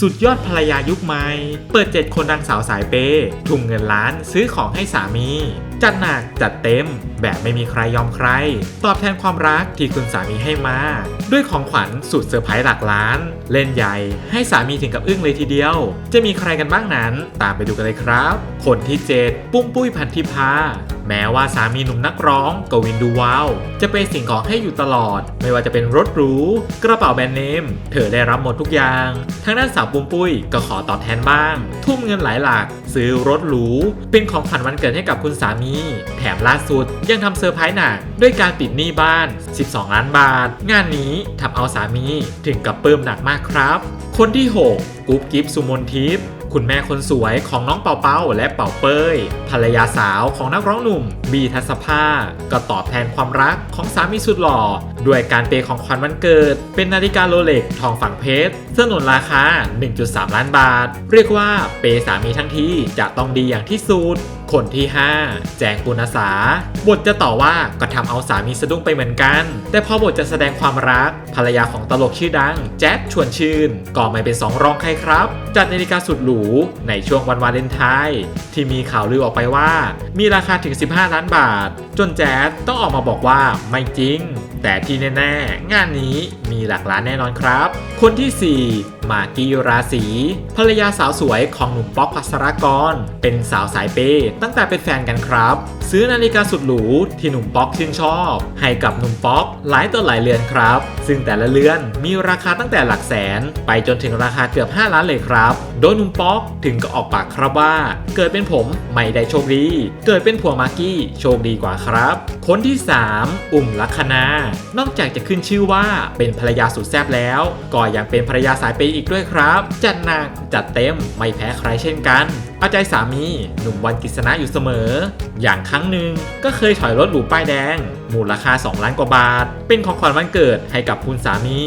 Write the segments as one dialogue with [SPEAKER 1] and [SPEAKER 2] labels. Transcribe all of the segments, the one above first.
[SPEAKER 1] สุดยอดภรรยายุคใหม่ เปิด7คนดังสาวสายเปย์ทุ่มเงินล้านซื้อของให้สามี จัดหนักจัดเต็ม แบบไม่มีใครยอมใคร ตอบแทนความรักที่คุณสามีให้มา ด้วยของขวัญสุดเซอร์ไพรส์หลักล้าน เล่นใหญ่ ให้สามีถึงกับอึ้งเลยทีเดียว จะมีใครกันบ้างนั้น ตามไปดูกันเลยครับ คนที่ 7 ปุ้มปุ้ยพันธิพาแม้ว่าสามีหนุ่มนักร้องกวินดูว้าวจะเป็นสิ่งของให้อยู่ตลอด ไม่ว่าจะเป็นรถหรู กระเป๋าแบรนด์เนม เธอได้รับหมดทุกอย่าง ทางด้านสาวปุ้มปุ้ยก็ขอตอบแทนบ้าง ทุ่มเงินหลายหลัก ซื้อรถหรู เป็นของขวัญวันเกิดให้กับคุณสามี แถมล่าสุดยังทำเซอร์ไพรส์หนักด้วยการปิดหนี้บ้าน 12 ล้านบาท งานนี้ทำเอาสามีถึงกับปลื้มหนักมากครับ คนที่ 6กุ๊บกิ๊บสุมนทิพย์คุณแม่คนสวยของน้องเป่าเปาและเป่าเป้ย ภรรยาสาวของนักร้องหนุ่ม บีทัศภา ก็ตอบแทนความรักของสามีสุดหล่อ ด้วยการเปย์ของขวัญวันเกิด เป็นนาฬิกาโรเล็กทองฝังเพชรสนุนราคา 1.3 ล้านบาท เรียกว่าเปย์สามีทั้งทีจะต้องดีอย่างที่สุด คนที่ 5 แจงปุณสา บทจะต่อว่าก็ทำเอาสามีสะดุ้งไปเหมือนกัน แต่พอบทจะแสดงความรัก ภรรยาของตลกชื่อดัง แจ๊ดชวนชื่น ก็ไม่เป็นสองรองใครครับ จัดนาฬิกาสุดหรู ในช่วงวันวาเลนไทน์ที่มีข่าวลือออกไปว่า มีราคาถึง 15 ล้านบาท จนแจ๊ดต้องออกมาบอกว่าไม่จริง แต่ที่แน่ ๆ งานนี้มีหลักล้านแน่นอนครับ คนที่ 4มากกี้ราศีภรรยาสาวสวยของหนุ่มป๊อกพัสรกร เป็นสาวสายเปย์ตั้งแต่เป็นแฟนกันครับ ซื้อนาฬิกาสุดหรูที่หนุ่มป๊อกชื่นชอบ ให้กับหนุ่มป๊อกหลายต่อหลายเรือนครับ ซึ่งแต่ละเรือนมีราคาตั้งแต่หลักแสน ไปจนถึงราคาเกือบ 5 ล้านเลยครับ โดยหนุ่มป๊อกถึงก็ออกปากครับว่า เกิดเป็นผมไม่ได้โชคดี เกิดเป็นผัวมากกี้โชคดีกว่าครับ คนที่ 3 อุ่มลัคนานอกจากจะขึ้นชื่อว่าเป็นภรรยาสุดแซ่บแล้ว ก็ยังเป็นภรรยาสายเปย์อีกด้วยครับ จัดหนักจัดเต็มไม่แพ้ใครเช่นกัน เอาใจสามี หนุ่มวันกิษณะอยู่เสมอ อย่างครั้งหนึ่งก็เคยถอยรถหรูป้ายแดง มูลค่า 2 ล้านกว่าบาท เป็นของขวัญวันเกิดให้กับคุณสามี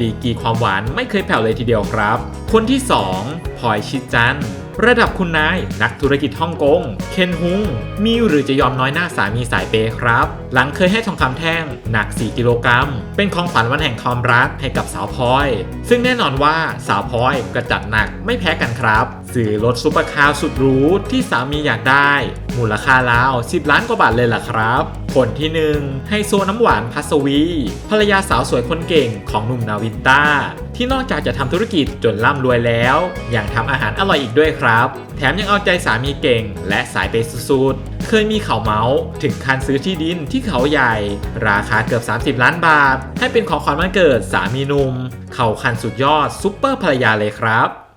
[SPEAKER 1] ดีกีความหวานไม่เคยแผ่วเลยทีเดียวครับ คนที่ 2พลอยชิดจันทร์ ระดับคุณนายนักธุรกิจฮ่องกง เคนฮุง มีหรือจะยอมน้อยหน้าสามีสายเปย์ครับ หลังเคยให้ทองคำแท่งหนัก 4 กิโลกรัม เป็นของขวัญวันแห่งความรักให้กับสาวพลอย ซึ่งแน่นอนว่าสาวพลอยก็จัดหนักไม่แพ้กันครับซื้อรถซุปเปอร์คาร์สุดหรูที่สามีอยากได้ มูลค่าราว 10 ล้านกว่าบาทเลยล่ะครับคนที่หนึ่งไฮโซน้ำหวานพัสวี ภรรยาสาวสวยคนเก่งของหนุ่มนาวินต้า ที่นอกจากจะทำธุรกิจจนร่ำรวยแล้ว ยังทำอาหารอร่อยอีกด้วยครับ แถมยังเอาใจสามีเก่ง และสายเปสุดๆเคยมีข่าวเมาส์ถึงคันซื้อที่ดินที่เขาใหญ่ ราคาเกือบ 30 ล้านบาท ให้เป็นของขวัญวันเกิดสามีหนุ่ม เขาคันสุดยอดซุปเปอร์ภรรยาเลยครับ